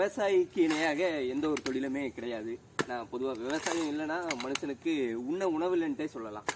விவசாயிக்கு இணையாக எந்த ஒரு தொழிலுமே கிடையாது. நான் பொதுவாக விவசாயம் இல்லைன்னா மனுஷனுக்கு உண்ண உணவு இல்லைன்ட்டே சொல்லலாம்.